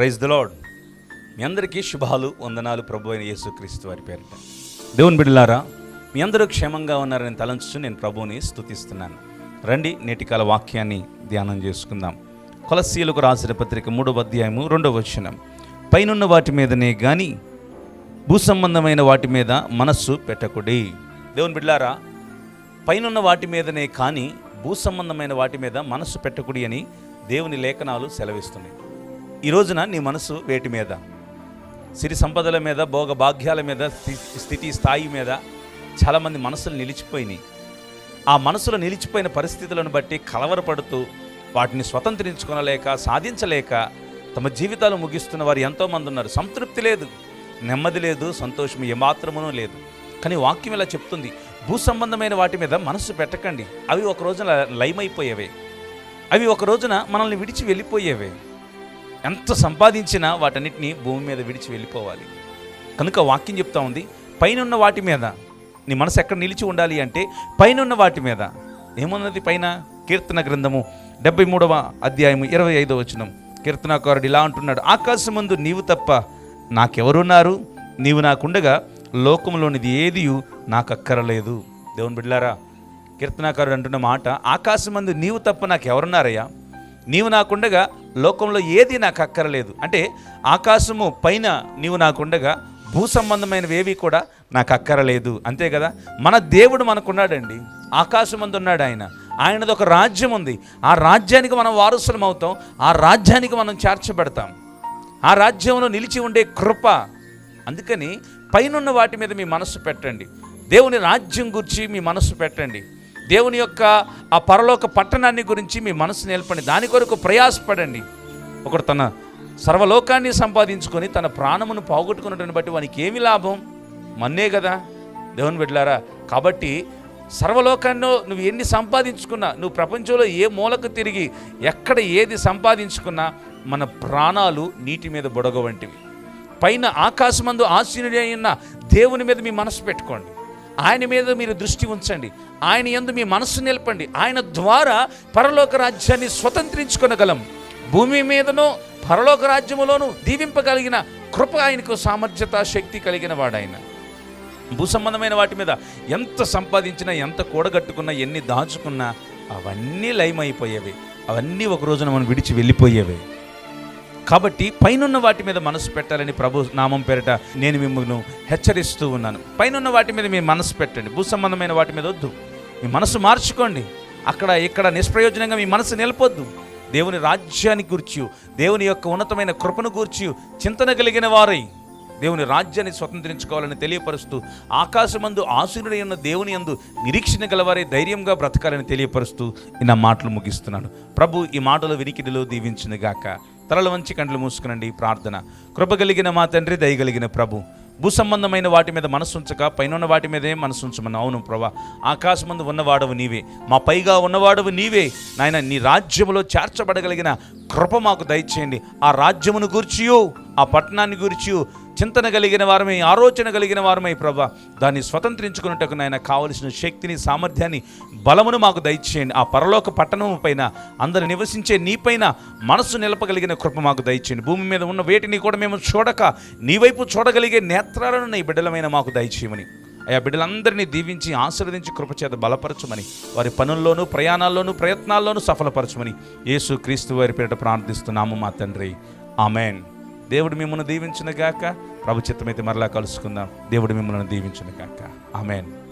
Praise the lord మీ అందరికీ శుభాలు వందనాలు ప్రభు అయిన యేసుక్రీస్తు వారి పేరిట. దేవుని బిడ్డలారా మీ అందరూ క్షేమంగా ఉన్నారని తలంచు నేను ప్రభువుని స్తుతిస్తున్నాను. రండి నేటికాల వాక్యాన్ని ధ్యానం చేసుకుందాం. కొలసీలకు రాసిన పత్రిక మూడవ అధ్యాయము రెండవ వచనం. పైనున్న వాటి మీదనే కానీ భూ సంబంధమైన వాటి మీద మనస్సు పెట్టకుడి. దేవుని బిడ్డలారా పైనున్న వాటి మీదనే కానీ భూ సంబంధమైన వాటి మీద మనస్సు పెట్టకుడి అని దేవుని లేఖనాలు సెలవిస్తున్నాయి. ఈ రోజున నీ మనసు వేటి మీద? సిరి సంపదల మీద భోగ భాగ్యాల మీద స్థి- స్థితి స్థాయి మీద చాలామంది మనసులు నిలిచిపోయినాయి. ఆ మనసులో నిలిచిపోయిన పరిస్థితులను బట్టి కలవరపడుతూ వాటిని స్వతంత్రించుకొనలేక సాధించలేక తమ జీవితాలు ముగిస్తున్న వారు ఎంతోమంది ఉన్నారు. సంతృప్తి లేదు నెమ్మది లేదు సంతోషం ఏమాత్రమునూ లేదు. కానీ వాక్యం ఇలా చెప్తుంది భూ సంబంధమైన వాటి మీద మనసు పెట్టకండి. అవి ఒక రోజున లయమైపోయేవే. అవి ఒక రోజున మనల్ని విడిచి వెళ్ళిపోయేవే. ఎంత సంపాదించినా వాటన్నిటిని భూమి మీద విడిచి వెళ్ళిపోవాలి. కనుక వాక్యం చెప్తా ఉంది పైనున్న వాటి మీద నీ మనసు ఎక్కడ నిలిచి ఉండాలి అంటే పైనున్న వాటి మీద. ఏమున్నది పైన? కీర్తన గ్రంథము డెబ్బై మూడవ అధ్యాయము ఇరవై ఐదవ వచనం. కీర్తనాకారుడు ఇలా అంటున్నాడు ఆకాశమందు నీవు తప్ప నాకెవరున్నారు? నీవు నాకుండగా లోకంలోనిది ఏది నాకు అక్కరలేదు దేవుని బిడ్లారా కీర్తనాకారుడు అంటున్న మాట ఆకాశమందు నీవు తప్ప నాకెవరున్నారయ్యా? నీవు నాకుండగా లోకంలో ఏది నాకు అక్కరలేదు. అంటే ఆకాశము పైన నీవు నాకుండగా భూ సంబంధమైనవేవి కూడా నాకు అక్కరలేదు. అంతే కదా? మన దేవుడు మనకున్నాడండి. ఆకాశమందు ఉన్నాడు ఆయన. ఆయనది ఒక రాజ్యం ఉంది ఆ రాజ్యానికి మనం వారసులం అవుతాం. ఆ రాజ్యానికి మనం చేర్చబడతాం. ఆ రాజ్యంలో నిలిచి ఉండే కృప. అందుకని పైనున్న వాటి మీద మీ మనస్సు పెట్టండి. దేవుని రాజ్యం గురించి మీ మనస్సు పెట్టండి. దేవుని యొక్క ఆ పరలోక పట్టణాన్ని గురించి మీ మనసు నిలపండి దాని కొరకు ప్రయాసపడండి. ఒకడు తన సర్వలోకాన్ని సంపాదించుకొని తన ప్రాణమును పోగొట్టుకున్నటువంటి బట్టి వానికి ఏమి లాభం? మన్నే కదా. దేవుని బిడ్డలారా కాబట్టి సర్వలోకాల్లో నువ్వు ఎన్ని సంపాదించుకున్నా నువ్వు ప్రపంచంలో ఏ మూలకు తిరిగి ఎక్కడ ఏది సంపాదించుకున్నా మన ప్రాణాలు నీటి మీద బుడగ వంటివి పైన ఆకాశమందు ఆశీనుడి అయిన దేవుని మీద మీ మనసు పెట్టుకోండి. ఆయన మీద మీరు దృష్టి ఉంచండి. ఆయన యందు మీ మనస్సు నిలపండి. ఆయన ద్వారా పరలోక రాజ్యాన్ని స్వతంత్రించుకొనగలం. భూమి మీదనో పరలోక రాజ్యములోను దీవింపగలిగిన కృప ఆయనకు సామర్థ్యత శక్తి కలిగిన వాడాయన భూ సంబంధమైన వాటి మీద ఎంత సంపాదించినా ఎంత కూడగట్టుకున్నా ఎన్ని దాచుకున్నా అవన్నీ లయమైపోయేవి. అవన్నీ ఒక రోజున మనం విడిచి వెళ్ళిపోయేవి. కాబట్టి పైనున్న వాటి మీద మనసు పెట్టాలని ప్రభు నామం పేరిట నేను మిమ్మల్ని హెచ్చరిస్తూ ఉన్నాను. పైనున్న వాటి మీద మీ మనసు పెట్టండి. భూ సంబంధమైన వాటి మీద వద్దు. మీ మనసు మార్చుకోండి. అక్కడ ఇక్కడ నిష్ప్రయోజనంగా మీ మనసు నిలపొద్దు. దేవుని రాజ్యాన్ని గూర్చి దేవుని యొక్క ఉన్నతమైన కృపను గూర్చి చింతన కలిగిన వారై దేవుని రాజ్యాన్ని స్వతంత్రించుకోవాలని తెలియపరుస్తూ ఆకాశమందు ఆశీనుడై ఉన్న దేవుని యందు నిరీక్షణ గలవారే ధైర్యంగా బ్రతకాలని తెలియపరుస్తూ ఈ నా మాటలు ముగిస్తున్నాను. ప్రభు ఈ మాటలు వినికిడిలో దీవించిన గాక తలలు వంచి కండ్లు మూసుకునండి ప్రార్థన. కృప కలిగిన మా తండ్రి దయగలిగిన ప్రభు. భూ సంబంధమైన వాటి మీద మనసుంచక పైన వాటి మీదే మనసుంచమని అవును ప్రభా ఆకాశమందు ఉన్నవాడవు నీవే. మా పైగా ఉన్నవాడవు నీవే. నాయన నీ రాజ్యములో చేర్చబడగలిగిన కృప మాకు దయచేయండి. ఆ రాజ్యమును గూర్చియు ఆ పట్టణాన్ని గూర్చియు చింతన కలిగిన వారమై ఆలోచన కలిగిన వారమై ప్రభా. దాన్ని స్వతంత్రించుకున్నట్టుకు నాయన కావలసిన శక్తిని సామర్థ్యాన్ని బలమును మాకు దయచేయండి. ఆ పరలోక పట్టణము పైన అందరు నివసించే నీపైన మనస్సు నిలపగలిగిన కృప మాకు దయచేయండి. భూమి మీద ఉన్న వేటిని కూడా మేము చూడక నీ వైపు చూడగలిగే నేత్రాలను నీ బిడ్డలమైన మాకు దయచేయమని. అయా బిడ్డలందరినీ దీవించి ఆశీర్వదించి కృపచేత బలపరచమని వారి పనుల్లోనూ ప్రయాణాల్లోనూ ప్రయత్నాల్లోనూ సఫలపరచమని యేసు క్రీస్తు వారి పేరిట ప్రార్థిస్తున్నాము మా తండ్రి. ఆమెన్. దేవుడు మిమ్మల్ని దీవించిన గాక ప్రభు చిత్తమైతే మరలా కలుసుకుందాం. దేవుడు మిమ్మల్ని దీవించిన గాక ఆమెన్.